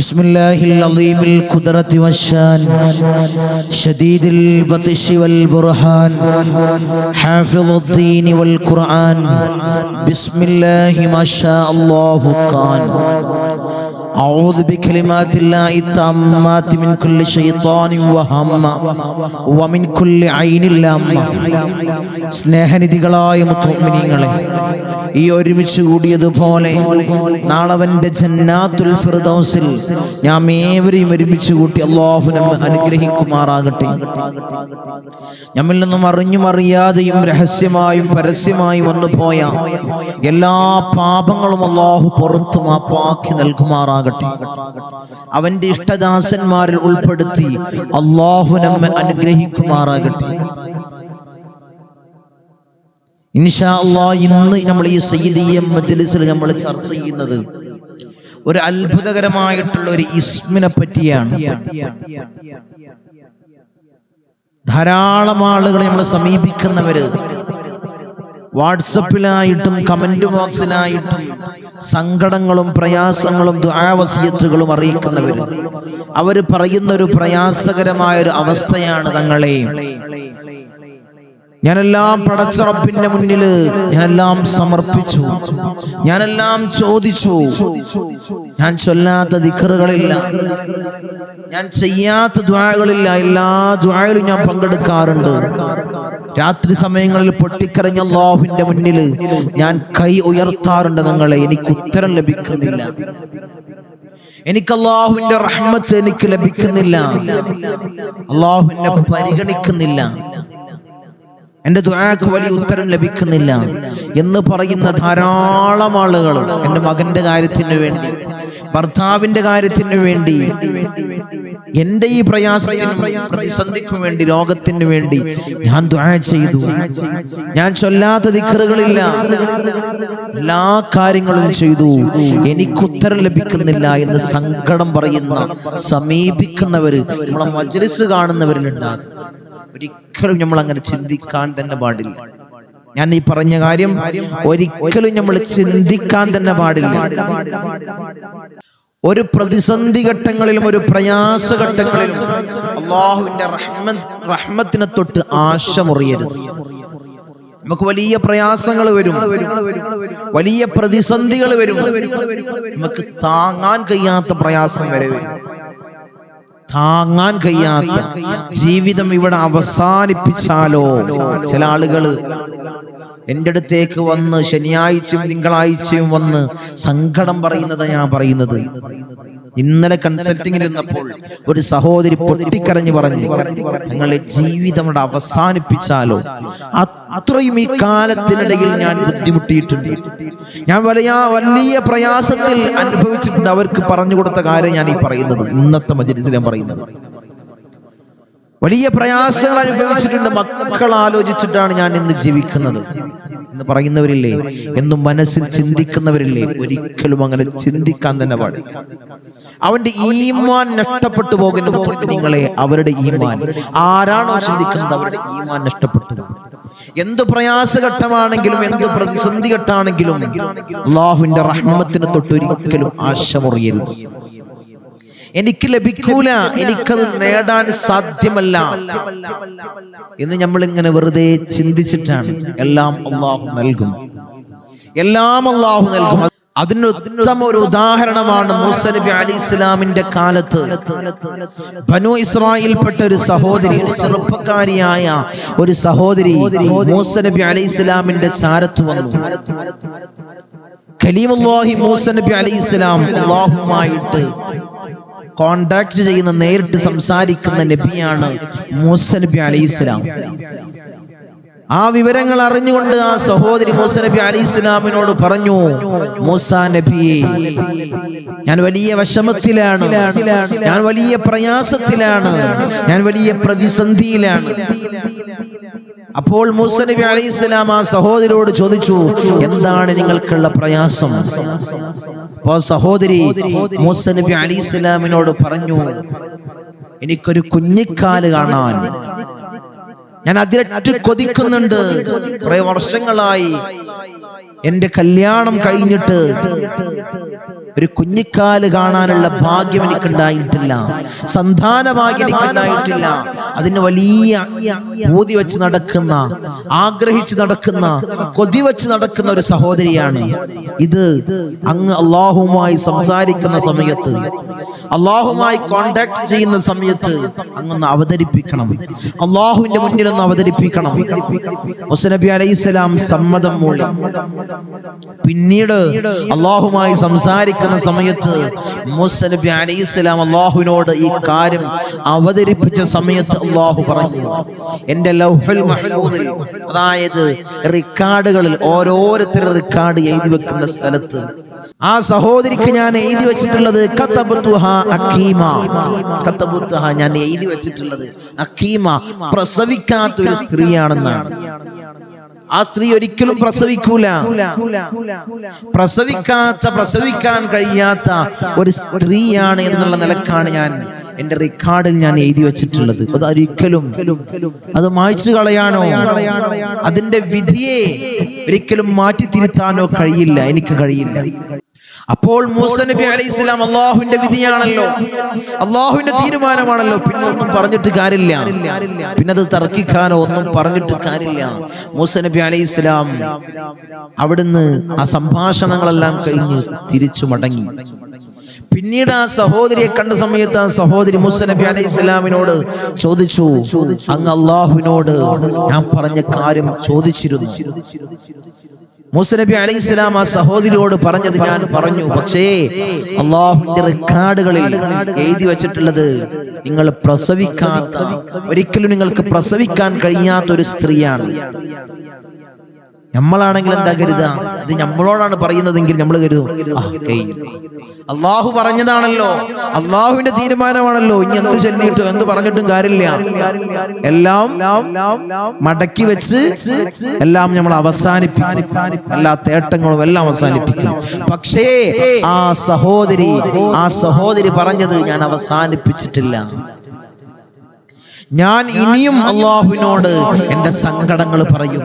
بسم الله العظيم القدرة والشان شديد البطش والبرهان حافظ الدين والقرآن بسم الله ما شاء الله كان أعوذ بكلمات الله التامات من كل شيطان وهم ومن كل عين لامة സ്നേഹനിധികളായ മുത്തുമിനിങ്ങളെ ഈ ഒരുമിച്ച് കൂടിയതുപോലെ നാളവന്റെ ജന്നാത്തുൽ ഫിർദൗസിൽ ഞാൻ ഏവരെയും ഒരുമിച്ച് കൂട്ടി അള്ളാഹു നമ്മെ അനുഗ്രഹിക്കുമാറാകട്ടെ. നമ്മിൽ നിന്നും അറിഞ്ഞും അറിയാതെയും രഹസ്യമായും പരസ്യമായും വന്നുപോയ എല്ലാ പാപങ്ങളും അള്ളാഹു പുറത്തു മാപ്പാക്കി നൽകുമാറാകട്ടെ. അവന്റെ ഇഷ്ടദാസന്മാരിൽ ഉൾപ്പെടുത്തി അള്ളാഹു നമ്മെ അനുഗ്രഹിക്കുമാറാകട്ടെ. ഇൻഷാ അള്ളാ ഇന്ന് നമ്മൾ ഈ സയ്യിദീയ മജ്ലിസിൽ നമ്മൾ ചർച്ച ചെയ്യുന്നത് ഒരു അത്ഭുതകരമായിട്ടുള്ള ഒരു ഇസ്മിനെ പറ്റിയാണ്. ധാരാളം ആളുകളെ നമ്മൾ സമീപിക്കുന്നവര് വാട്സപ്പിലായിട്ടും കമന്റ് ബോക്സിലായിട്ടും സങ്കടങ്ങളും പ്രയാസങ്ങളും ദുരാവസീയത്തുകളും അറിയിക്കുന്നവര്. അവർ പറയുന്ന ഒരു പ്രയാസകരമായ ഒരു അവസ്ഥയാണ് തങ്ങളെ. ഞാനെല്ലാം പടച്ചറപ്പിന്റെ മുന്നിൽ ഞാനെല്ലാം സമർപ്പിച്ചു. ഞാനെല്ലാം ചോദിച്ചു. ഞാൻ ചൊല്ലാത്ത ദിക്കറുകളില്ല. ഞാൻ ചെയ്യാത്ത ദ്വാകളില്ല എല്ലാ ദ്വാകളും ഞാൻ പങ്കെടുക്കാറുണ്ട്. രാത്രി സമയങ്ങളിൽ പൊട്ടിക്കരഞ്ഞ അള്ളാഹുവിന്റെ മുന്നിൽ ഞാൻ കൈ ഉയർത്താറുണ്ട് നിങ്ങളെ. എനിക്ക് ഉത്തരം ലഭിക്കുന്നില്ല. എനിക്ക് അള്ളാഹുവിന്റെ റഹ്മത്ത് എനിക്ക് ലഭിക്കുന്നില്ല. അള്ളാഹുവിനെ പരിഗണിക്കുന്നില്ല. എന്റെ ദുആക്ക് വലിയ ഉത്തരം ലഭിക്കുന്നില്ല എന്ന് പറയുന്ന ധാരാളം ആളുകൾ എന്റെ മകന്റെ കാര്യത്തിന് വേണ്ടി ഭർത്താവിന്റെ കാര്യത്തിന് വേണ്ടി എന്റെ ഈ പ്രയാസത്തിനും പ്രതിസന്ധിക്കും വേണ്ടി രോഗത്തിന് വേണ്ടി ഞാൻ ദുആ ചെയ്തു. ഞാൻ ചൊല്ലാത്ത ദിക്കറുകളില്ല. എല്ലാ കാര്യങ്ങളും ചെയ്തു. എനിക്ക് ഉത്തരം ലഭിക്കുന്നില്ല എന്ന് സങ്കടം പറയുന്ന സമീപിക്കുന്നവര് നമ്മളെ മജ്ലിസ് കാണുന്നവരിലുണ്ടാകും ഒരിക്കലും നമ്മൾ അങ്ങനെ ചിന്തിക്കാൻ തന്നെ പാടില്ല. ഞാൻ ഈ പറഞ്ഞ കാര്യം ഒരിക്കലും നമ്മൾ ചിന്തിക്കാൻ തന്നെ പാടില്ല. ഒരു പ്രതിസന്ധി ഘട്ടങ്ങളിലും ഒരു പ്രയാസ ഘട്ടങ്ങളിലും അള്ളാഹുവിന്റെ റഹ്മത്ത് റഹ്മത്തിനെ തൊട്ട് ആശ മുറിയരുത് നമുക്ക് വലിയ പ്രയാസങ്ങൾ വരും. വലിയ പ്രതിസന്ധികൾ വരും. നമുക്ക് താങ്ങാൻ കഴിയാത്ത പ്രയാസം വരെ വരും. താങ്ങാൻ കഴിയാത്ത ജീവിതം ഇവിടെ അവസാനിപ്പിച്ചാലോ? ചില ആളുകൾ എന്റെ അടുത്തേക്ക് വന്ന് ശനിയാഴ്ചയും തിങ്കളാഴ്ചയും വന്ന് സങ്കടം പറയുന്നത് ഞാൻ പറയുന്നത്. ഇന്നലെ കൺസൾട്ടിങ്ങിൽ നിന്നപ്പോൾ ഒരു സഹോദരി പൊട്ടിക്കരഞ്ഞു പറഞ്ഞു ഞങ്ങളെ ജീവിതം അവസാനിപ്പിച്ചാലോ? അത്രയും ഈ കാലത്തിനിടയിൽ ഞാൻ ബുദ്ധിമുട്ടിയിട്ടുണ്ട്. ഞാൻ വലിയ വലിയ പ്രയാസത്തിൽ അനുഭവിച്ചിട്ടുണ്ട് അവർക്ക് പറഞ്ഞു കൊടുത്ത കാര്യം ഞാൻ ഈ പറയുന്നത് ഇന്നത്തെ മജലിസിൽ ഞാൻ പറയുന്നത്. വലിയ പ്രയാസങ്ങൾ അനുഭവിച്ചിട്ടുണ്ട് മക്കൾ ആലോചിച്ചിട്ടാണ് ഞാൻ ഇന്ന് ജീവിക്കുന്നത്. എന്ന് പറയുന്നവരില്ലേ? എന്നും മനസ്സിൽ ചിന്തിക്കുന്നവരില്ലേ? ഒരിക്കലും അങ്ങനെ ചിന്തിക്കാൻ തന്നെ പാടില്ല. അവന്റെ ഈമാൻ നഷ്ടപ്പെട്ടു പോകുന്നു നിങ്ങളെ അവരുടെ ഈമാൻ. ആരാണോ ചിന്തിക്കുന്നത് അവരുടെ ഈമാൻ നഷ്ടപ്പെട്ടു എന്ത് പ്രയാസഘട്ടമാണെങ്കിലും എന്ത് പ്രതിസന്ധി ഘട്ടമാണെങ്കിലും അള്ളാഹുവിന്റെ റഹ്മത്തിന് തൊട്ട് ഒരിക്കലും ആശ എനിക്ക് ലഭിക്കൂല. എനിക്കത് നേടാൻ സാധ്യമല്ല. എന്ന് നമ്മൾ ഇങ്ങനെ വെറുതെ ചിന്തിച്ചിട്ടാണ്. എല്ലാം അള്ളാഹു നൽകും. എല്ലാം അള്ളാഹു നൽകും. അതിന് ഉത്തമ ഒരു ഉദാഹരണമാണ് മൂസ നബി അലി ഇസ്ലാമിന്റെ കാലത്ത്. ബനു ഇസ്രായേൽപ്പെട്ട ഒരു സഹോദരി ഒരു ചെറുപ്പക്കാരിയായ ഒരു സഹോദരി മൂസ നബി അലി ഇസ്ലാമിന്റെ ചാരത്ത് വന്നു. ഖലീമുല്ലാഹി മൂസ നബി അലി ഇസ്ലാം അള്ളാഹുമായിട്ട് കോണ്ടാക്ട് ചെയ്യുന്ന നേരിട്ട് സംസാരിക്കുന്ന നബിയാണ് മൂസ നബി അലൈഹി ആ വിവരങ്ങൾ അറിഞ്ഞുകൊണ്ട് ആ സഹോദരി മൂസ നബി അലൈഹി ഇസ്ലാമിനോട് പറഞ്ഞു മൂസ നബിയെ ഞാൻ വലിയ വിഷമത്തിലാണ്. ഞാൻ വലിയ പ്രയാസത്തിലാണ്. ഞാൻ വലിയ പ്രതിസന്ധിയിലാണ്. അപ്പോൾ മൂസ നബി അലൈഹി സ്വലാം ആ സഹോദരിയോട് ചോദിച്ചു എന്താണ് നിങ്ങൾക്കുള്ള പ്രയാസം? അപ്പോൾ സഹോദരി മൂസ നബി അലൈഹി സ്വലാമിനോട് പറഞ്ഞു എനിക്കൊരു കുഞ്ഞിക്കാൽ കാണാൻ. ഞാൻ അതിരറ്റ് കൊതിക്കുന്നുണ്ട്. കുറെ വർഷങ്ങളായി. എന്റെ കല്യാണം കഴിഞ്ഞിട്ട് ഒരു കുഞ്ഞിക്കാൽ കാണാനുള്ള ഭാഗ്യം എനിക്കുണ്ടായിട്ടില്ല. സന്താന ഭാഗ്യം എനിക്കുണ്ടായിട്ടില്ല. അതിന് വലിയ ഊതി വെച്ച് നടക്കുന്ന ആഗ്രഹിച്ച് നടക്കുന്ന കൊതി വെച്ച് നടക്കുന്ന ഒരു സഹോദരിയാണ്. ഇത് അങ്ങ് അള്ളാഹുമായി സംസാരിക്കുന്ന സമയത്ത് അള്ളാഹുമായി കോണ്ടാക്ട് ചെയ്യുന്ന സമയത്ത് അങ്ങൊന്ന് അവതരിപ്പിക്കണം. അള്ളാഹുവിന്റെ മുന്നിൽ ഒന്ന് അവതരിപ്പിക്കണം. മുസനബി അലൈഹിസ്സലാം സമ്മതം മൂലം പിന്നീട് അള്ളാഹുമായി സംസാരിക്കുന്ന സമയത്ത് മൂസ അലൈഹി അലൈഹിസ്സലാം അള്ളാഹുവിനോട് ഈ കാര്യം അവതരിപ്പിച്ച സമയത്ത് അള്ളാഹു പറഞ്ഞു എന്റെ ലൗഹൽ മഹ്ഫൂദിൽ അതായത് റിക്കാർഡുകളിൽ ഓരോരുത്തരുടെ റിക്കാർഡ് എഴുതി വെക്കുന്ന സ്ഥലത്ത് ആ സഹോദരിക്ക് ഞാൻ എഴുതി വെച്ചിട്ടുള്ളത് ഞാൻ എഴുതി വെച്ചിട്ടുള്ളത് അക്കീമ പ്രസവിക്കാത്ത ഒരു സ്ത്രീയാണെന്നാണ്. ആ സ്ത്രീ ഒരിക്കലും പ്രസവിക്കൂല. പ്രസവിക്കാത്ത പ്രസവിക്കാൻ കഴിയാത്ത ഒരു സ്ത്രീയാണ് എന്നുള്ള നിലക്കാണ് ഞാൻ എന്റെ റെക്കോർഡിൽ ഞാൻ എഴുതി വെച്ചിട്ടുള്ളത്. അത് ഒരിക്കലും അത് മായ്ച്ചു കളയാനോ അതിന്റെ വിധിയെ ഒരിക്കലും മാറ്റി തിരുത്താനോ കഴിയില്ല. എനിക്ക് കഴിയില്ല. അപ്പോൾ മൂസ നബി അലൈഹി സ്വലാം അള്ളാഹുവിന്റെ വിധിയാണല്ലോ. അള്ളാഹുവിന്റെ തീരുമാനമാണല്ലോ. പിന്നെ ഒന്നും പറഞ്ഞിട്ട് കാര്യമില്ല. പിന്നെ അത് തർക്കിക്കാനോ ഒന്നും പറഞ്ഞിട്ട് കാര്യമില്ല. മൂസ നബി അലൈഹി സ്വലാം അവിടുന്ന് ആ സംഭാഷണങ്ങളെല്ലാം കഴിഞ്ഞ് തിരിച്ചു മടങ്ങി. പിന്നീട് ആ സഹോദരിയെ കണ്ട സമയത്ത് ആ സഹോദരി മൂസ നബി അലൈഹി സ്വലാമിനോട് ചോദിച്ചു അങ്ങ് അള്ളാഹുവിനോട് ഞാൻ പറഞ്ഞ കാര്യം ചോദിച്ചിരുന്നു. മൂസ നബി അലൈഹി സ്വലാം ആ സഹോദരിയോട് പറഞ്ഞത് ഞാൻ പറഞ്ഞു പക്ഷേ അള്ളാഹുവിന്റെ റെക്കോർഡുകളിൽ എഴുതി വെച്ചിട്ടുള്ളത് നിങ്ങൾ പ്രസവിക്കാത്ത ഒരിക്കലും നിങ്ങൾക്ക് പ്രസവിക്കാൻ കഴിയാത്ത ഒരു സ്ത്രീയാണ്. നമ്മളാണെങ്കിൽ എന്താ കരുതുക? ഇത് നമ്മളോടാണ് പറയുന്നതെങ്കിൽ നമ്മൾ കരുതും. അള്ളാഹു പറഞ്ഞതാണല്ലോ. അള്ളാഹുവിന്റെ തീരുമാനമാണല്ലോ. ഇനി എന്ത് ചെല്ലിട്ടോ എന്ത് പറഞ്ഞിട്ടും കാര്യമില്ല. എല്ലാം മടക്കി വെച്ച് എല്ലാം നമ്മൾ അവസാനിപ്പിക്കും. എല്ലാ തേട്ടങ്ങളും എല്ലാം അവസാനിപ്പിക്കും. പക്ഷേ ആ സഹോദരി ആ സഹോദരി പറഞ്ഞത് ഞാൻ അവസാനിപ്പിച്ചിട്ടില്ല. ഞാൻ ഇനിയും അള്ളാഹുവിനോട് എന്റെ സങ്കടങ്ങൾ പറയും.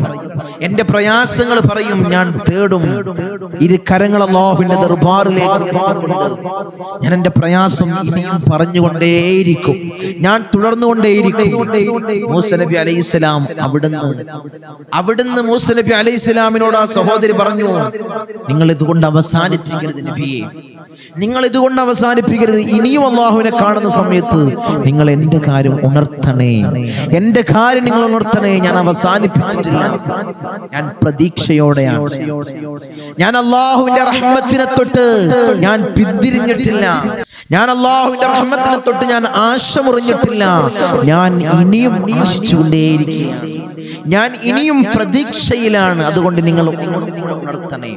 എന്റെ പ്രയാസങ്ങൾ പറയും. ഞാൻ തേടും. ഇരു കരങ്ങൾ അള്ളാഹുവിന്റെ ദർബാറിലേക്ക് ഉയർത്തിക്കൊണ്ട് ഞാൻ എന്റെ പ്രയാസം ഇനിയും പറഞ്ഞുകൊണ്ടേയിരിക്കും. ഞാൻ തുടർന്നുകൊണ്ടേയിരിക്കും. മൂസ നബി അലൈഹിസ്സലാം അവിടുന്ന് അവിടുന്ന് മൂസ നബി അലൈഹിസ്സലാമിനോട് ആ സഹോദരി പറഞ്ഞു നിങ്ങൾ ഇതുകൊണ്ട് അവസാനിപ്പിക്കരുത് നബിയെ. നിങ്ങൾ ഇതുകൊണ്ട് അവസാനിപ്പിക്കരുത്. ഇനിയും അള്ളാഹുവിനെ കാണുന്ന സമയത്ത് നിങ്ങൾ എന്റെ കാര്യം ഉണർത്തണേ. എന്റെ കാര്യം നിങ്ങൾ ഉണർത്തണേ. ഞാൻ അവസാനിപ്പിച്ചിട്ടില്ല. ഞാൻ പ്രതീക്ഷയോടെയാണ്. ഞാൻ അള്ളാഹുവിന്റെ റഹ്മത്തിനെ തൊട്ട് ഞാൻ പിന്തിരിഞ്ഞിട്ടില്ല. ഞാൻ അള്ളാഹുവിന്റെ റഹ്മത്തിനെ തൊട്ട് ഞാൻ ആശ മുറിഞ്ഞിട്ടില്ല ഞാൻ ഇനിയും ആശിച്ചുകൊണ്ടേയിരിക്കുകയാണ്. ഞാൻ ഇനിയും പ്രതീക്ഷയിലാണ് അതുകൊണ്ട് നിങ്ങൾ നടത്തണേ ഉണർത്തണേ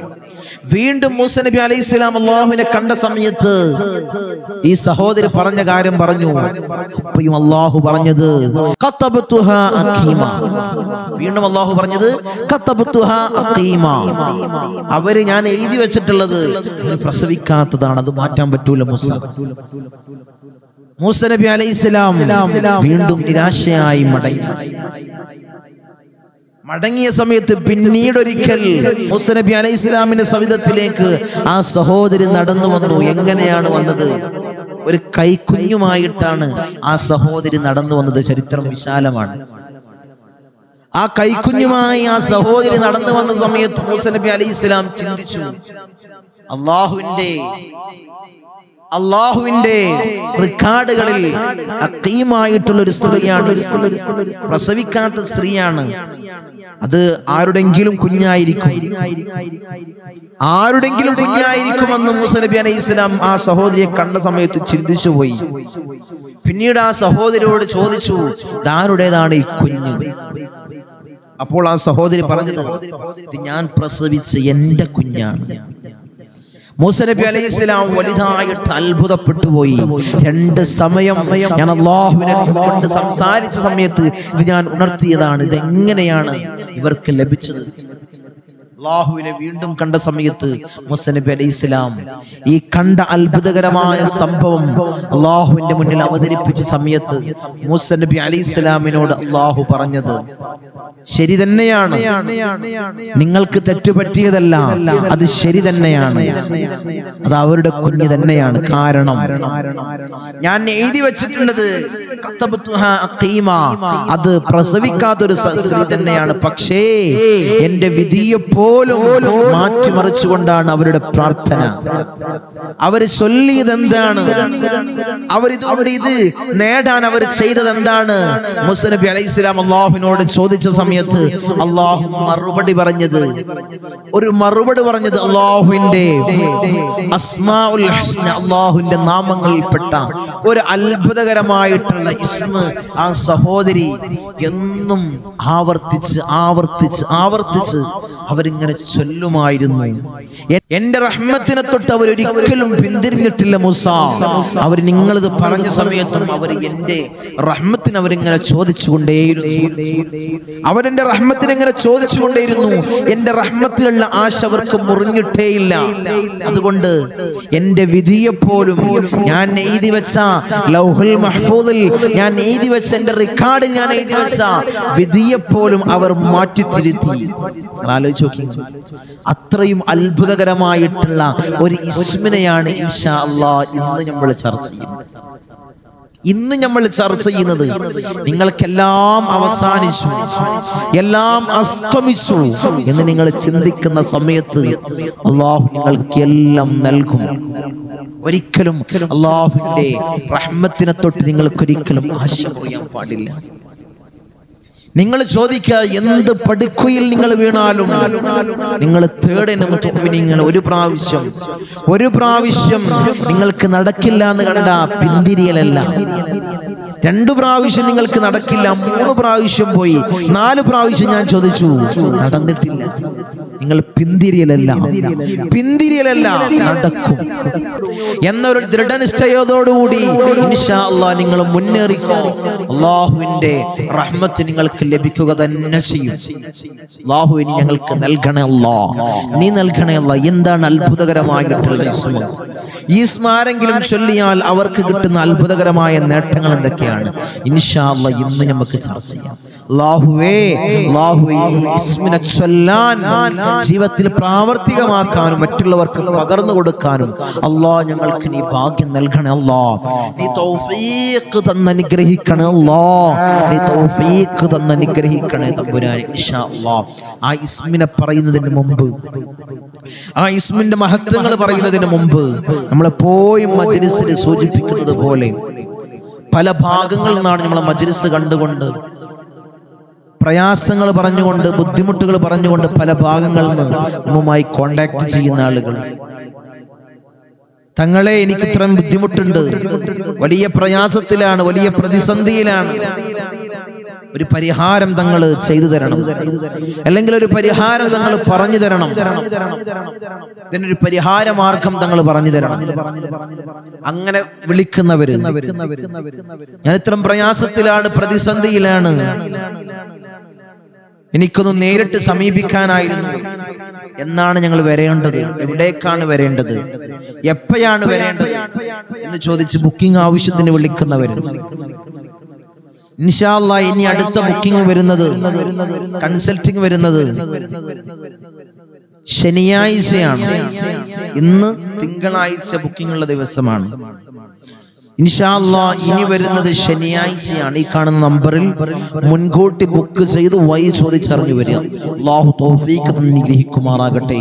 വീണ്ടും മൂസ നബി അലൈഹി സ്വലാം അള്ളാഹുവിനെ കണ്ട സമയത്ത് ഈ സഹോദരി പറഞ്ഞ കാര്യം പറഞ്ഞു. അപ്പയും അള്ളാഹു പറഞ്ഞത്. വീണ്ടും അള്ളാഹു പറഞ്ഞത്. അവർ ഞാൻ എഴുതി വെച്ചിട്ടുള്ളത് പ്രസവിക്കാത്തതാണ്. അത് മാറ്റാൻ പറ്റൂല മൂസ. മൂസ നബി അലൈഹി സ്വലാം വീണ്ടും നിരാശയായി മടങ്ങി. മടങ്ങിയ സമയത്ത് പിന്നീടൊരിക്കൽ മുസ്തനബി അലൈഹി ഇസ്ലാമിന്റെ സവിധത്തിലേക്ക് ആ സഹോദരി നടന്നു വന്നു. എങ്ങനെയാണ് വന്നത്? ഒരു കൈക്കുഞ്ഞുമായിട്ടാണ് ആ സഹോദരി നടന്നു വന്നത്. ചരിത്രം വിശാലമാണ്. ആ കൈക്കുഞ്ഞുമായി ആ സഹോദരി നടന്നു വന്ന സമയത്ത് മുസ്തനബി അലൈഹി ഇസ്ലാം ചിന്തിച്ചു അള്ളാഹുവിന്റെ അള്ളാഹുവിന്റെ റിക്കാർഡുകളിൽ അക്കീമായിട്ടുള്ള ഒരു സ്ത്രീയാണ് പ്രസവിക്കാത്ത സ്ത്രീയാണ് അത് ആരുടെങ്കിലും കുഞ്ഞായിരിക്കും. ആരുടെങ്കിലും കുഞ്ഞായിരിക്കുമെന്ന് മൂസ നബി അലൈഹി ഇസ്ലാം ആ സഹോദരിയെ കണ്ട സമയത്ത് ചിന്തിച്ചു പോയി പിന്നീട് ആ സഹോദരിയോട് ചോദിച്ചു ഇതാരുടേതാണ് ഈ കുഞ്ഞ്? അപ്പോൾ ആ സഹോദരി പറഞ്ഞത് ഇത് ഞാൻ പ്രസവിച്ച എന്റെ കുഞ്ഞാണ്. മൂസ നബി അലൈഹി ഇസ്ലാം വലുതായിട്ട് അത്ഭുതപ്പെട്ടു പോയി രണ്ട് സമയം ഞാൻ അള്ളാഹുവിനെ കൊണ്ട് സംസാരിച്ച സമയത്ത് ഇത് ഞാൻ ഉണർത്തിയതാണ്. ഇത് എങ്ങനെയാണ് ഇവർക്ക് ലഭിച്ചത്? അള്ളാഹുവിനെ വീണ്ടും കണ്ട സമയത്ത് മൂസ നബി അലൈഹി ഇസ്ലാം ഈ കണ്ട അത്ഭുതകരമായ സംഭവം അള്ളാഹുവിന്റെ മുന്നിൽ അവതരിപ്പിച്ച സമയത്ത് മൂസ നബി അലൈഹി ഇസ്ലാമിനോട് അള്ളാഹു പറഞ്ഞത് ശരി തന്നെയാണ്. നിങ്ങൾക്ക് തെറ്റുപറ്റിയതല്ല അത് ശരി തന്നെയാണ്. അത് അവരുടെ കുഞ്ഞ് തന്നെയാണ്. കാരണം ഞാൻ എഴുതി വെച്ചിട്ടുള്ളത്. അത് പ്രസവിക്കാത്തൊരു സ്ത്രീ തന്നെയാണ്. പക്ഷേ എന്റെ വിധിയെ പോലും മാറ്റിമറിച്ചുകൊണ്ടാണ് അവരുടെ പ്രാർത്ഥന. അവർ ചൊല്ലിയത് എന്താണ്? അവരിത് അവരിത് നേടാൻ അവർ ചെയ്തത് എന്താണ്? മുസ്ലിം അലൈഹി സ്വലാം അള്ളാഹുവിനോട് ചോദിച്ച സമയത്ത് അള്ളാഹു മറുപടി പറഞ്ഞത്. ഒരു മറുപടി പറഞ്ഞത് അള്ളാഹുവിന്റെ അസ്മാഉൽ അള്ളാഹുവിന്റെ നാമങ്ങളിൽപ്പെട്ട ഒരു അത്ഭുതകരമായിട്ടുള്ള ഇസ്മ ആ സഹോദരി എന്നും ആവർത്തിച്ച് ആവർത്തിച്ച് ആവർത്തിച്ച് അവരിങ്ങനെ ചൊല്ലുമായിരുന്നു. എന്റെ റഹ്മത്തിനെ തൊട്ട് അവർ ഒരിക്കലും പിന്തിരിഞ്ഞിട്ടില്ല മുസ. അവർ നിങ്ങളിത് പറഞ്ഞ സമയത്തും അവർ എന്റെ റഹ്മത്തിന് അവരിങ്ങനെ ചോദിച്ചുകൊണ്ടേയിരുന്നു. അവരെന്റെ റഹ്മത്തിന് ഇങ്ങനെ ചോദിച്ചുകൊണ്ടേയിരുന്നു. എന്റെ റഹ്മത്തിലുള്ള ആശ അവർക്ക് മുറിഞ്ഞിട്ടേയില്ല. അതുകൊണ്ട് എന്റെ വിധിയെപ്പോലും ഞാൻ എഴുതി വെച്ച ലൗഹുൽ മഹ്ഫൂദിൽ ഞാൻ എഴുതി വെച്ച എന്റെ റെക്കോർഡിൽ ഞാൻ എഴുതി വെച്ച വിധിയെപ്പോലും അവർ മാറ്റി തിരുത്തി ആലോചിച്ച് നോക്കി. അത്രയും അത്ഭുതകരമായിട്ടുള്ള ഒരു ഇസ്മിനെയാണ് ഇൻഷാ അള്ളാ ഇന്ന് നമ്മൾ ചർച്ച ചെയ്യുന്നത്. ഇന്ന് നമ്മൾ ചർച്ച ചെയ്യുന്നത് നിങ്ങൾക്കെല്ലാം അവസാനിച്ചു എല്ലാം അസ്തമിച്ചു എന്ന് നിങ്ങൾ ചിന്തിക്കുന്ന സമയത്ത് അള്ളാഹു നിങ്ങൾക്ക് എല്ലാം നൽകും. ഒരിക്കലും അള്ളാഹുവിന്റെ റഹ്മത്തിനെ തൊട്ട് നിങ്ങൾക്കൊരിക്കലും ആശ പറയാൻ പാടില്ല. നിങ്ങൾ ചോദിക്കുക എന്ത് പടുക്കുയിൽ നിങ്ങൾ വീണാലും? നിങ്ങൾ തേടനും നിങ്ങൾ ഒരു പ്രാവശ്യം ഒരു പ്രാവശ്യം നിങ്ങൾക്ക് നടക്കില്ല എന്ന് കണ്ട പിന്തിരിയലല്ല. രണ്ടു പ്രാവശ്യം നിങ്ങൾക്ക് നടക്കില്ല മൂന്ന് പ്രാവശ്യം പോയി നാല് പ്രാവശ്യം ഞാൻ ചോദിച്ചു നടന്നിട്ടില്ല. നിങ്ങൾ പിന്തിരിയലല്ല. പിന്തിരിയലല്ല. നടക്കും. എന്നൊരു അള്ളാഹ് നിങ്ങൾ മുന്നേറിക്കോ. അള്ളാഹുവിന്റെ റഹ്മത്ത് നിങ്ങൾക്ക് ലഭിക്കുക തന്നെ ചെയ്യും. അള്ളാഹു ഇനി ഞങ്ങൾക്ക് നൽകണേ അല്ലാ നീ നൽകണേ അല്ലാ എന്താണ് അത്ഭുതകരമായിട്ടുള്ള ഈ സ്മാരെങ്കിലും ചൊല്ലിയാൽ അവർക്ക് കിട്ടുന്ന അത്ഭുതകരമായ നേട്ടങ്ങൾ എന്തൊക്കെയാണ്? ഇൻഷാ അല്ലാ ഇന്ന് നമുക്ക് ചർച്ച ചെയ്യാം. ഇസ്മിനെ ചൊല്ലാൻ ജീവിതത്തിൽ പ്രാവർത്തികമാക്കാനും മറ്റുള്ളവർക്ക് പകർന്നു കൊടുക്കാനും അള്ളാ ഞങ്ങൾക്ക് നീ ഭാഗ്യം നൽകണേ അല്ലാ. നീ തൗഫീഖ് തന്ന് അനുഗ്രഹിക്കണേ അല്ലാ. നീ തൗഫീഖ് തന്ന് അനുഗ്രഹിക്കണേ തമ്പുരാൻ ഇൻഷാ അല്ലാ ആ ഇസ്മിനെ പറയുന്നതിന് മുമ്പ് ആ ഇസ്മിന്റെ മഹത്വങ്ങൾ പറയുന്നതിന് മുമ്പ് നമ്മളെപ്പോഴും മജ്ലിസിൽ സൂചിപ്പിക്കുന്നത് പോലെ പല ഭാഗങ്ങളിൽ നിന്നാണ് നമ്മളെ മജ്ലിസ് കണ്ടുകൊണ്ട് പ്രയാസങ്ങൾ പറഞ്ഞുകൊണ്ട് ബുദ്ധിമുട്ടുകൾ പറഞ്ഞുകൊണ്ട് പല ഭാഗങ്ങളിൽ നിന്ന് നമ്മുമായി കോണ്ടാക്ട് ചെയ്യുന്ന ആളുകൾ. തങ്ങളെ എനിക്ക് ഇത്രയും ബുദ്ധിമുട്ടുണ്ട്. വലിയ പ്രയാസത്തിലാണ് വലിയ പ്രതിസന്ധിയിലാണ്. ഒരു പരിഹാരം തങ്ങൾ ചെയ്തു തരണം. അല്ലെങ്കിൽ ഒരു പരിഹാരം തങ്ങൾ പറഞ്ഞു തരണം. ഇതിനൊരു പരിഹാര മാർഗം തങ്ങൾ പറഞ്ഞു തരണം. അങ്ങനെ വിളിക്കുന്നവര്. ഞാൻ ഇത്രയും പ്രയാസത്തിലാണ് പ്രതിസന്ധിയിലാണ്. എനിക്കൊന്ന് നേരിട്ട് സമീപിക്കാനായിരുന്നു. എന്നാണ് ഞങ്ങൾ വരേണ്ടത്. എവിടേക്കാണ് വരേണ്ടത്? എപ്പോഴാണ് വരേണ്ടത്? എന്ന് ചോദിച്ച് ബുക്കിംഗ് ആവശ്യത്തിന് വിളിക്കുന്നവര്. ഇൻഷാല്ല ഇനി അടുത്ത ബുക്കിംഗ് വരുന്നത് കൺസൾട്ടിങ് വരുന്നത് ശനിയാഴ്ചയാണ്. ഇന്ന് തിങ്കളാഴ്ച ബുക്കിംഗ് ഉള്ള ദിവസമാണ്. ഇൻഷാല്ല ഇനി വരുന്നത് ശനിയാഴ്ചയാണ്. ഈ കാണുന്ന നമ്പറിൽ മുൻകൂട്ടി ബുക്ക് ചെയ്ത് വൈ ചോദിച്ചറിഞ്ഞു വരിക. അള്ളാഹു തോഫീക്ക് നിഗ്രഹിക്കുമാറാകട്ടെ ഗ്രഹിക്കുമാറാകട്ടെ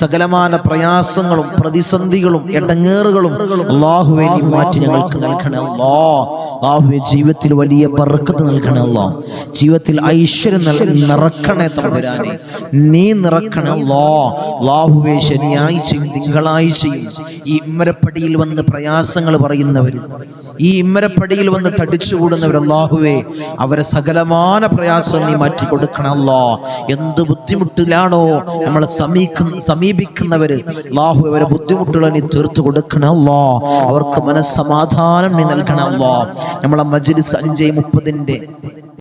സകലമാന പ്രയാസങ്ങളും പ്രതിസന്ധികളും എടങ്ങേറുകളും അള്ളാഹുവെ മാറ്റി ഞങ്ങൾക്ക് നൽകണേ അല്ലാ. അള്ളാഹുവെ ജീവിതത്തിൽ വലിയ ബർക്കത്ത് നൽകണേ അല്ലാ. ജീവിതത്തിൽ ഐശ്വര്യം നിറക്കണേ തമ്പുരാനെ. നീ നിറക്കണേ അല്ലാ. അള്ളാഹുവെ ശനിയാഴ്ചയും തിങ്കളാഴ്ചയും ഈ ഇമ്മരപ്പടിയിൽ വന്ന് പ്രയാസങ്ങൾ പറയുന്നവർ ഈ ഇമ്മരപ്പടിയിൽ വന്ന് തടിച്ചുകൂടുന്നവർ അല്ലാഹുവേ അവരെ സകലമാന പ്രയാസം നീ മാറ്റി കൊടുക്കണമല്ലോ എന്ത് ബുദ്ധിമുട്ടിലാണോ നമ്മൾ സമീക്കുന്ന സമീപിക്കുന്നവര് അല്ലാഹു അവരെ ബുദ്ധിമുട്ടുകൾ നീ തീർത്തു കൊടുക്കണമല്ലോ അവർക്ക് മനസ്സമാധാനം നീ നൽകണമല്ലോ നമ്മളെ മജ്ലിസ് അഞ്ചേ മുപ്പതിന്റെ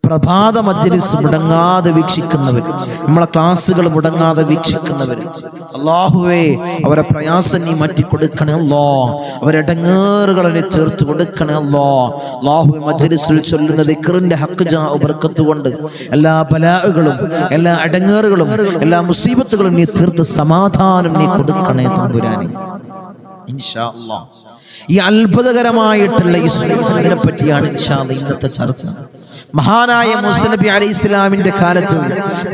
പ്രഭാത മജ്ലിസ് മുടങ്ങാതെ വീക്ഷിക്കുന്നവർ. നമ്മളെ ക്ലാസ്സുകൾ മുടങ്ങാതെ വീക്ഷിക്കുന്നവർ. അള്ളാഹുവേ അവരെ പ്രയാസം നീ മാറ്റി കൊടുക്കണേ അല്ലോ. അവരടങ്ങേറുകളെ ചേർത്ത് കൊടുക്കണേ അല്ലോ. അള്ളാഹു മജ്ലിസിൽ ചൊല്ലുന്ന ദിക്റിന്റെ ഹക്ക് കൊണ്ട് എല്ലാ ബലാഹുകളും എല്ലാ അടങ്ങേറുകളും എല്ലാ മുസീബത്തുകളും നീ തീർത്ത് സമാധാനം നീ കൊടുക്കണേ തമ്പുരാനെ. ഇൻഷാ അത്ഭുതകരമായിട്ടുള്ള ഈ അത്ഭുതകരമായിട്ടുള്ള ഇസ്ലാമിനെ പറ്റിയാണ് ഇൻഷാ ഇന്നത്തെ ചർച്ച. മഹാനായ മുസ്ലബി അലി ഇസ്ലാമിന്റെ കാലത്ത്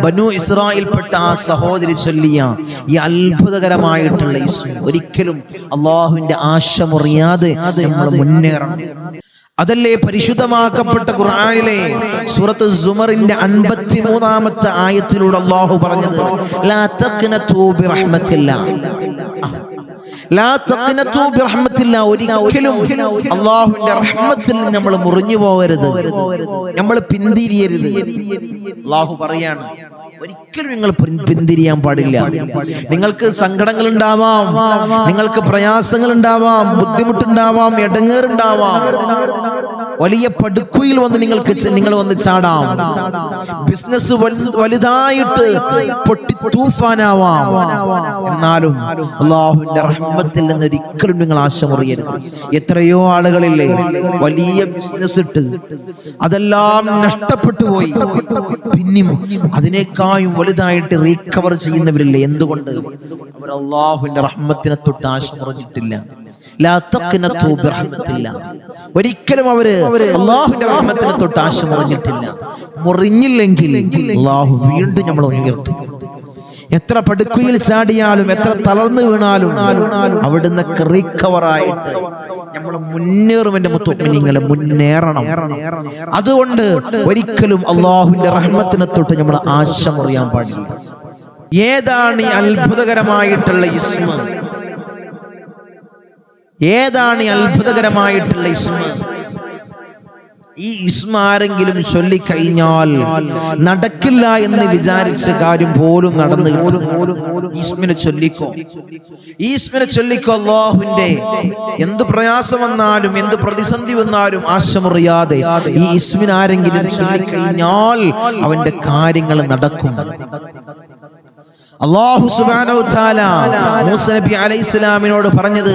ബനു ഇസ്രായേൽപ്പെട്ട ആ സഹോദരി ചൊല്ലിയ ഈ അത്ഭുതകരമായിട്ടുള്ള ഇസ്മ ഒരിക്കലും അള്ളാഹുവിന്റെ ആശ മുറിയാതെ നമ്മൾ മുന്നേറണം. അതല്ലേ പരിശുദ്ധമാക്കപ്പെട്ട ഖുർആനിലെ സൂറത്ത് സുമറിന്റെ അൻപത്തി മൂന്നാമത്തെ ആയത്തിലൂടെ അള്ളാഹു പറഞ്ഞത് ലാ തഖ്നതു ബിറഹ്മത്തില്ലാ ഒരിക്കലും അള്ളാഹുവിന്റെ റഹ്മത്തിൽ നമ്മൾ മുറിഞ്ഞു പോകരുത്. നമ്മൾ പിന്തിരിയരുത്. അള്ളാഹു പറയാണ് ഒരിക്കലും നിങ്ങൾ പിന്തിരിയാൻ പാടില്ല. നിങ്ങൾക്ക് സങ്കടങ്ങൾ ഉണ്ടാവാം നിങ്ങൾക്ക് പ്രയാസങ്ങൾ ഉണ്ടാവാം ബുദ്ധിമുട്ടുണ്ടാവാം ഇടങ്ങേറുണ്ടാവാം വലിയ പടുക്കുയിൽ വന്ന് നിങ്ങൾക്ക് നിങ്ങൾ വന്ന് ചാടാം. ബിസിനസ് വലുതായിട്ട് പൊട്ടി തൂഫാനാവാം എന്നാലും അള്ളാഹുവിന്റെ റഹ്മത്തിൽ നിന്ന് ഒരിക്കലും നിങ്ങൾ ആശ മുറിയരുത് എത്രയോ ആളുകളില്ലേ വലിയ ബിസിനസ് ഇട്ട് അതെല്ലാം നഷ്ടപ്പെട്ടു പോയി. പിന്നെയും അതിനേക്കാളും വലുതായിട്ട് റീകവർ ചെയ്യുന്നവരില്ലേ? എന്തുകൊണ്ട്? അവർ അള്ളാഹുവിന്റെ റഹ്മത്തിനെ തൊട്ട് ആശ ഒരിക്കലും അവർ അള്ളാഹുവിന്റെ റഹ്മത്തിനെ തൊട്ട് ആശ മുറിഞ്ഞിട്ടില്ല. മുറിഞ്ഞില്ലെങ്കിൽ അള്ളാഹു വീണ്ടും നമ്മൾ ഉയർത്തും എത്ര പടുക്കുയിൽ ചാടിയാലും എത്ര തളർന്നു വീണാലും അവിടുന്ന് റീക്കവറായിട്ട് നമ്മൾ മുന്നേറും എന്റെ മുത്തുമിനിങ്ങളെ മുന്നേറണം. അതുകൊണ്ട് ഒരിക്കലും അള്ളാഹുവിന്റെ റഹ്മത്തിനെ തൊട്ട് നമ്മൾ ആശ മുറിയാൻ പാടില്ല. ഏതാണ് ഈ അത്ഭുതകരമായിട്ടുള്ള ഇസ്മ? ഏതാണ് ഈ അത്ഭുതകരമായിട്ടുള്ള ഇസ്മ? ഈ ഇസ്മ ആരെങ്കിലും ചൊല്ലിക്കഴിഞ്ഞാൽ നടക്കില്ല എന്ന് വിചാരിച്ച കാര്യം പോലും നടന്നു ഈസ്മിനെ ചൊല്ലിക്കോ? ഈസ്മിനെ ചൊല്ലിക്കോ അള്ളാഹുവിന്റെ എന്ത് പ്രയാസം വന്നാലും എന്ത് പ്രതിസന്ധി വന്നാലും ആശമുറിയാതെ ഈ ഇസ്മിനാരെങ്കിലും ചൊല്ലിക്കഴിഞ്ഞാൽ അവന്റെ കാര്യങ്ങൾ നടക്കും. അള്ളാഹു സുബ്ഹാനഹു തആല മൂസ നബി അലൈഹിസ്സലാമിനോട് പറഞ്ഞത്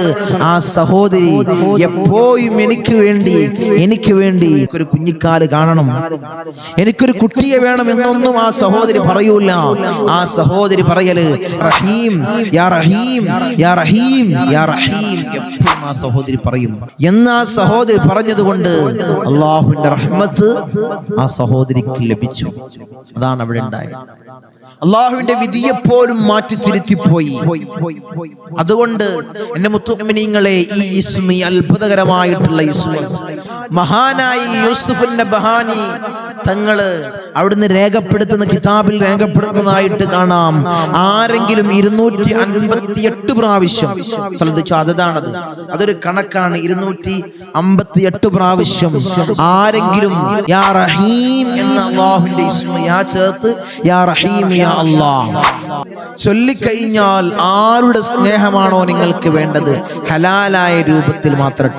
ആ സഹോദരി എപ്പോഴും എനിക്ക് വേണ്ടി എനിക്ക് വേണ്ടി ഒരു കുഞ്ഞിക്കാൽ കാണണം. എനിക്കൊരു കുട്ടിയെ വേണം എന്നൊന്നും ആ സഹോദരി പറയൂല. ആ സഹോദരി പറയൽ റഹീം യാ റഹീം യാ റഹീം യാ റഹീം എപ്പോഴും ആ സഹോദരി പറയും. എന്ന് ആ സഹോദരി പറഞ്ഞതുകൊണ്ട് അള്ളാഹുവിന്റെ റഹ്മത്ത് ആ സഹോദരിക്ക് ലഭിച്ചു. അതാണ് അവിടെ ഉണ്ടായത്. അള്ളാഹുവിന്റെ വിധിയെപ്പോലും മാറ്റി തിരുത്തിപ്പോയി. അതുകൊണ്ട് എന്റെ മുത്തുമിനിങ്ങളെ ഈ ഇസ്മി അത്ഭുതകരമായിട്ടുള്ള ഇസ്മി. മഹാനായി യൂസുഫിന്റെ ബഹാനി തങ്ങൾ അവിടുന്ന് രേഖപ്പെടുത്തുന്ന കിതാബിൽ രേഖപ്പെടുത്തുന്നതായിട്ട് കാണാം. ആരെങ്കിലും ഇരുന്നൂറ്റി അൻപത്തി എട്ട് പ്രാവശ്യം ശ്രദ്ധിച്ചു അതാണത് അതൊരു കണക്കാണ്. ഇരുന്നൂറ്റി അമ്പത്തി എട്ട് പ്രാവശ്യം ആരെങ്കിലും യാ റഹീം എന്ന അള്ളാഹുവിന്റെ ഇസ്മ യാ ചേർത്ത് യാ റഹീം ചൊല്ലിക്കഴിഞ്ഞാൽ ആരുടെ സ്നേഹമാണോ നിങ്ങൾക്ക് വേണ്ടത്? ഹലാലായ രൂപത്തിൽ മാത്രം.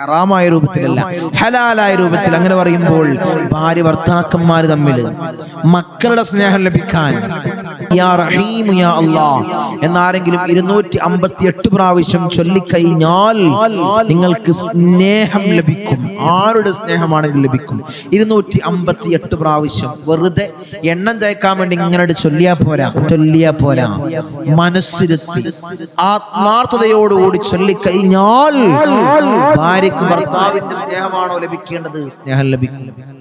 ഹറാമായ രൂപത്തിലല്ല. ഹലാലായ രൂപത്തിൽ അങ്ങനെ പറയുമ്പോൾ ഭാര്യ ഭർത്താക്കന്മാർ തമ്മിൽ മക്കളുടെ സ്നേഹം ലഭിക്കാൻ എന്നാരെങ്കിലും ഇരുന്നൂറ്റി അമ്പത്തി എട്ട് പ്രാവശ്യം ചൊല്ലിക്കഴിഞ്ഞാൽ നിങ്ങൾക്ക് സ്നേഹം ലഭിക്കും. ആരുടെ സ്നേഹമാണെങ്കിൽ ലഭിക്കും. ഇരുന്നൂറ്റി അമ്പത്തി എട്ട് പ്രാവശ്യം വെറുതെ എണ്ണം തേക്കാൻ വേണ്ടി ഇങ്ങനെ ചൊല്ലിയാ പോരാ. ചൊല്ലിയാ പോരാ. മനസ്സിരുത്തി ആത്മാർത്ഥതയോടുകൂടി ചൊല്ലിക്കഴിഞ്ഞാൽ ഭാര്യക്ക് ഭർത്താവിന്റെ സ്നേഹമാണോ ലഭിക്കേണ്ടത്? സ്നേഹം ലഭിക്കും.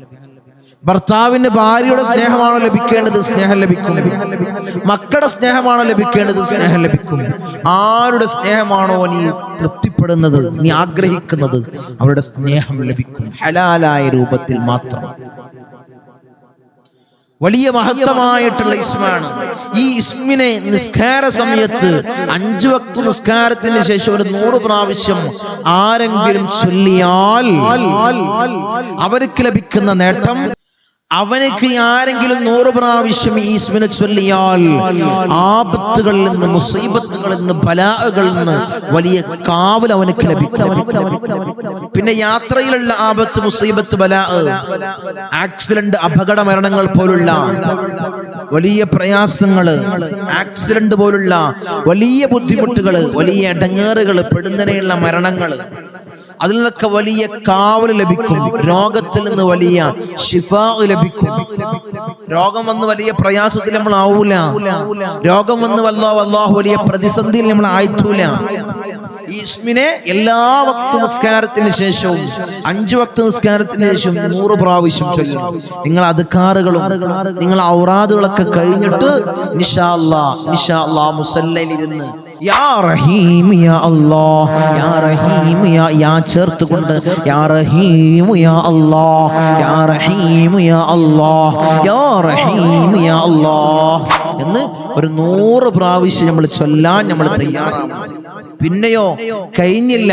ഭർത്താവിന് ഭാര്യയുടെ സ്നേഹമാണോ ലഭിക്കേണ്ടത്? സ്നേഹം ലഭിക്കും. മക്കളുടെ സ്നേഹമാണോ ലഭിക്കേണ്ടത്? സ്നേഹം ലഭിക്കും. ആരുടെ സ്നേഹമാണോ നീ തൃപ്തിപ്പെടുന്നത്? നീ ആഗ്രഹിക്കുന്നത്? അവരുടെ സ്നേഹം ലഭിക്കും. ഹലാലായ രൂപത്തിൽ മാത്രം. വലിയ മഹത്തമായിട്ടുള്ള ഇസ്മാണ്. ഈ ഇസ്മിനെ നിസ്കാര സമയത്ത് അഞ്ചു വക്ത നിസ്കാരത്തിന് ശേഷം ഒരു നൂറ് പ്രാവശ്യം ആരെങ്കിലും ചൊല്ലിയാൽ അവർക്ക് ലഭിക്കുന്ന നേട്ടം അവനക്ക് ആരെങ്കിലും നൂറ് പ്രാവശ്യം ഈസ്മിനെ ചൊല്ലിയാൽ ആപത്തുകളിൽ നിന്ന് മുസീബത്തുകളിൽ നിന്ന് ബലാഹകളിൽ നിന്ന് വലിയ കാവൽ അവനക്ക് ലഭിക്കും. പിന്നെ യാത്രയിലുള്ള ആപത്ത് മുസീബത്ത് ബലാ ആക്സിഡന്റ് അപകട മരണങ്ങൾ പോലുള്ള വലിയ പ്രയാസങ്ങൾ ആക്സിഡന്റ് പോലുള്ള വലിയ ബുദ്ധിമുട്ടുകൾ വലിയ ഇടങ്ങേറുകൾ പെടുന്നതിനുള്ള മരണങ്ങൾ അതിൽ നിന്നൊക്കെ വലിയ കാവൽ ലഭിക്കും. രോഗത്തിൽ നിന്ന് വലിയ ശിഫ ലഭിക്കും. രോഗം വന്ന് വലിയ പ്രയാസത്തിൽ നമ്മൾ ആവൂല. രോഗം വന്ന് വല്ലോ വല്ലോ വലിയ പ്രതിസന്ധിയിൽ നമ്മൾ ആയിട്ടൂല ഈസ്മിനെ എല്ലാ വക്ത നിസ്കാരത്തിന് ശേഷവും അഞ്ചു വക്ത നിസ്കാരത്തിന് ശേഷവും നൂറ് പ്രാവശ്യം ചൊല്ലും. നിങ്ങൾ അധികാറുകളും നിങ്ങൾ ഔറാദുകളൊക്കെ കഴിഞ്ഞിട്ട് നിഷാ അല്ലാ നിഷാ അല്ലാ മുസല്ലയിലിരുന്ന് യാ റഹീം യാ അല്ലാ യാ റഹീം യാ യാ ചേർത്തുകൊണ്ട് യാ റഹീം യാ അല്ലാ യാ റഹീം യാ അല്ലാ യാ റഹീം യാ അല്ലാ എന്ന് ഒരു നൂറ് പ്രാവശ്യം നമ്മൾ ചൊല്ലാൻ നമ്മൾ തയ്യാറാണ് പിന്നെയോ കഴിഞ്ഞില്ല.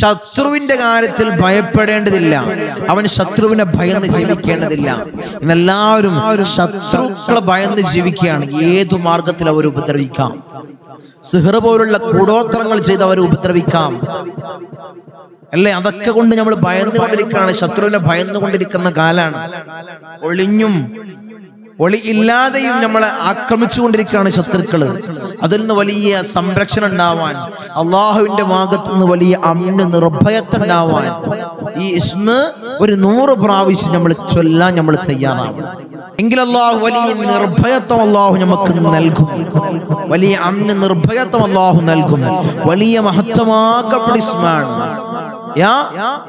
ശത്രുവിന്റെ കാര്യത്തിൽ ഭയപ്പെടേണ്ടതില്ല. അവൻ ശത്രുവിനെ ഭയന്ന് ജീവിക്കേണ്ടതില്ല. ഇന്നെല്ലാവരും ശത്രുക്കളെ ഭയന്ന് ജീവിക്കുകയാണ്. ഏതു മാർഗത്തിൽ അവർ ഉപദ്രവിക്കാം. സിഹർ പോലുള്ള കൂടോത്രങ്ങൾ ചെയ്ത് അവരെ ഉപദ്രവിക്കാം. അല്ലേ? അതൊക്കെ കൊണ്ട് നമ്മൾ ഭയന്നുകൊണ്ടിരിക്കുകയാണ് ശത്രുവിനെ ഭയന്നുകൊണ്ടിരിക്കുന്ന കാലാണ്. ഒളിഞ്ഞും ഒളി ഇല്ലാതെയും നമ്മളെ ആക്രമിച്ചുകൊണ്ടിരിക്കുകയാണ് ശത്രുക്കൾ. അതിൽ നിന്ന് വലിയ സംരക്ഷണം ഉണ്ടാവാൻ അള്ളാഹുവിന്റെ ഭാഗത്ത് നിന്ന് വലിയ അമ്ന് നിർഭയത്തുണ്ടാവാൻ ഈ ഇസ്മ ഒരു നൂറ് പ്രാവശ്യം നമ്മൾ ചൊല്ലാൻ നമ്മൾ തയ്യാറാവും എങ്കിൽ അള്ളാഹു വലിയ നിർഭയത്വം അള്ളാഹു നമുക്ക് നൽകും. വലിയ അമ്ന് നിർഭയത്വം അള്ളാഹു നൽകും. വലിയ മഹത്വമാക്കപ്പെട്ട ഇസ്മാണ്. യാ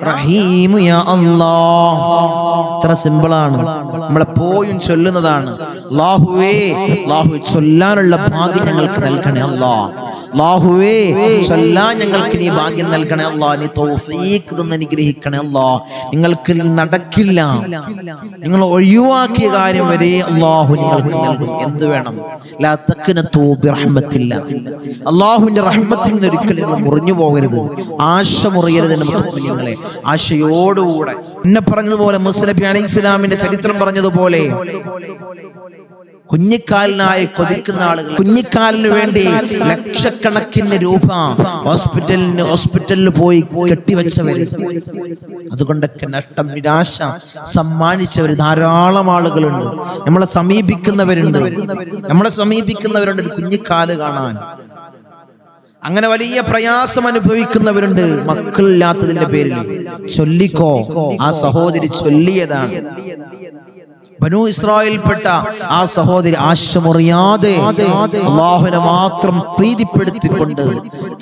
റഹീമു യാ അല്ലാഹ്. ഇത്ര സിമ്പിളാണ്. നമ്മളെപ്പോഴും ചൊല്ലുന്നതാണ്. അല്ലാഹുവേ ലാഹു ചൊല്ലാനുള്ള ഭാഗ്യം ഞങ്ങൾക്ക് നൽകണേ അല്ലാ. അല്ലാഹുവേ ചൊല്ലാൻ ഞങ്ങൾക്ക് നീ ഭാഗ്യം നൽകണേ അല്ലാ. നീ തൗഫീഖ് തന്ന് അനുഗ്രഹിക്കണേ അല്ലാ. നിങ്ങൾക്ക് നടക്കില്ല. നിങ്ങൾ ഒഴിവാക്കിയ കാര്യം വരെ അള്ളാഹു നിങ്ങൾക്ക് നൽകും. എന്ത് വേണം? ലാ തഖ്നതു ബിറഹ്മത്തില്ല. അള്ളാഹുവിന്റെ റഹ്മത്തിൽ നിന്ന് ഒരിക്കലും നിങ്ങൾ മുറിഞ്ഞു പോകരുത്. ആശ മുറിയരുത്. എന്റെ മുത്തമിനികളെ ആശയോടുകൂടെ. എന്നെ പറഞ്ഞതുപോലെ മുസ്ലബി അലി ഇസ്ലാമിന്റെ ചരിത്രം പറഞ്ഞതുപോലെ കുഞ്ഞിക്കാലിനായി കൊതിക്കുന്ന ആളുകൾ കുഞ്ഞിക്കാലിന് വേണ്ടി ലക്ഷക്കണക്കിന് രൂപ ഹോസ്പിറ്റലിന് ഹോസ്പിറ്റലിൽ പോയി കെട്ടിവെച്ചവർ അതുകൊണ്ടൊക്കെ നഷ്ടം നിരാശ സമ്മാനിച്ചവർ ധാരാളം ആളുകളുണ്ട്. നമ്മളെ സമീപിക്കുന്നവരുണ്ട്. നമ്മളെ സമീപിക്കുന്നവരുണ്ട് കുഞ്ഞിക്കാൽ കാണാൻ. അങ്ങനെ വലിയ പ്രയാസം അനുഭവിക്കുന്നവരുണ്ട്. മക്കളില്ലാത്തതിന്റെ പേരിൽ. ചൊല്ലിക്കോ. ആ സഹോദരി ചൊല്ലിയതാണ്. ബനു ഇസ്രായേൽപ്പെട്ട ആ സഹോദരി ആശമുറിയാതെ അള്ളാഹുവിനെ മാത്രം പ്രീതിപ്പെടുത്തിക്കൊണ്ട്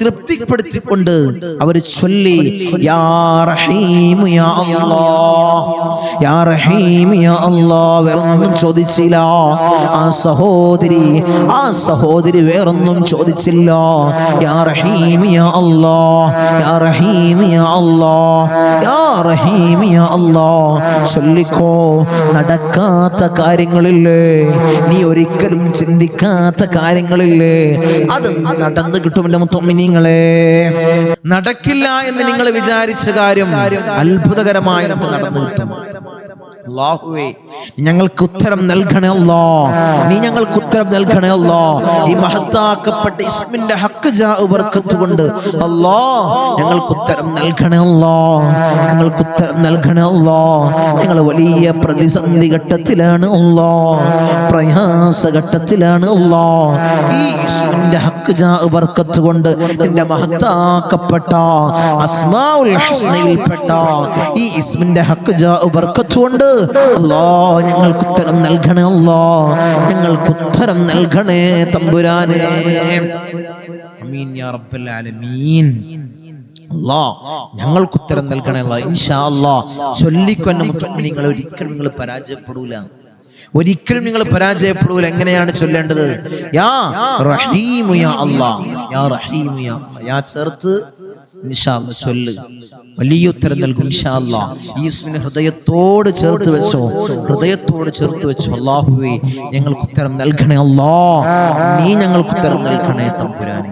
തൃപ്തിപ്പെടുത്തിക്കൊണ്ട് അവർ ചൊല്ലി യാ റഹീം യാ അല്ലാഹ് യാ റഹീം യാ അല്ലാഹ് വേറൊന്നും ചോദിച്ചില്ല. ആ സഹോദരി ആ സഹോദരി വേറൊന്നും ചോദിച്ചില്ല. യാ റഹീം യാ അല്ലാഹ് യാ റഹീം യാ അല്ലാഹ് യാ റഹീം യാ അല്ലാഹ് ചൊല്ലിക്കോ നടക്കാത്ത കാര്യങ്ങളില്ലേ? നീ ഒരിക്കലും ചിന്തിക്കാത്ത കാര്യങ്ങളില്ലേ? അത് നടന്നു കിട്ടും എന്റെ മുത്തമ്മിനിങ്ങളെ നടക്കില്ല എന്ന് നിങ്ങൾ വിചാരിച്ച കാര്യം അത്ഭുതകരമായി നടന്നു കിട്ടും. ഞങ്ങൾക്ക് ഉത്തരം നൽകണേ അല്ലോ. നീ ഞങ്ങൾക്ക് ഉത്തരം നൽകണേ അല്ലാ. ഈ മഹത്താക്കപ്പെട്ട ഇസ്മിന്റെ കൊണ്ട് അല്ലോ ഞങ്ങൾക്ക് ഉത്തരം നൽകണേ അല്ലോ. ഞങ്ങൾക്ക് ഉത്തരം നൽകണേ അല്ലോ. ഞങ്ങൾ വലിയ പ്രതിസന്ധി ഘട്ടത്തിലാണ് അല്ലോ. പ്രയാസ ഘട്ടത്തിലാണ് അല്ലോ. ഈ ഇസ്മിന്റെ ഹക്ക് ബർക്കത്ത് കൊണ്ട് നിന്റെ മഹത്താക്കപ്പെട്ട അസ്മാഉൽ ഹസ്നയിൽപ്പെട്ട ഈ ഇസ്മിന്റെ ഹക്ക് ബർക്കത്ത് കൊണ്ട് അല്ലാ ഞങ്ങൾക്ക് ഉത്തരം നൽകണേ അല്ലോ. ഞങ്ങൾക്ക് ഉത്തരം നൽകണേ തമ്പുരാനെ. യാ റബ്ബൽ ആലമീൻ. ഞങ്ങൾക്ക് ഉത്തരം നൽകണേ ഇൻഷാ നിങ്ങൾ ഒരിക്കലും നിങ്ങൾ പരാജയപ്പെടൂല. ഒരിക്കലും നിങ്ങൾ പരാജയപ്പെടൂല. എങ്ങനെയാണ് ചൊല്ലേണ്ടത്? യാ റഹീമു യാ യാ റഹീമു യാ ചൊല്ല്. വലിയ ഉത്തരം നൽകും ഇൻഷാ അല്ലാ ഈ ഹൃദയത്തോട് ചേർത്ത് വെച്ചോ. ഹൃദയത്തോട് ചേർത്ത് വെച്ചോ. അള്ളാഹുവേ ഞങ്ങൾക്ക് ഉത്തരം നൽകണേ അല്ലാ. നീ ഞങ്ങൾക്ക് ഉത്തരം നൽകണേ തമ്പുരാനെ.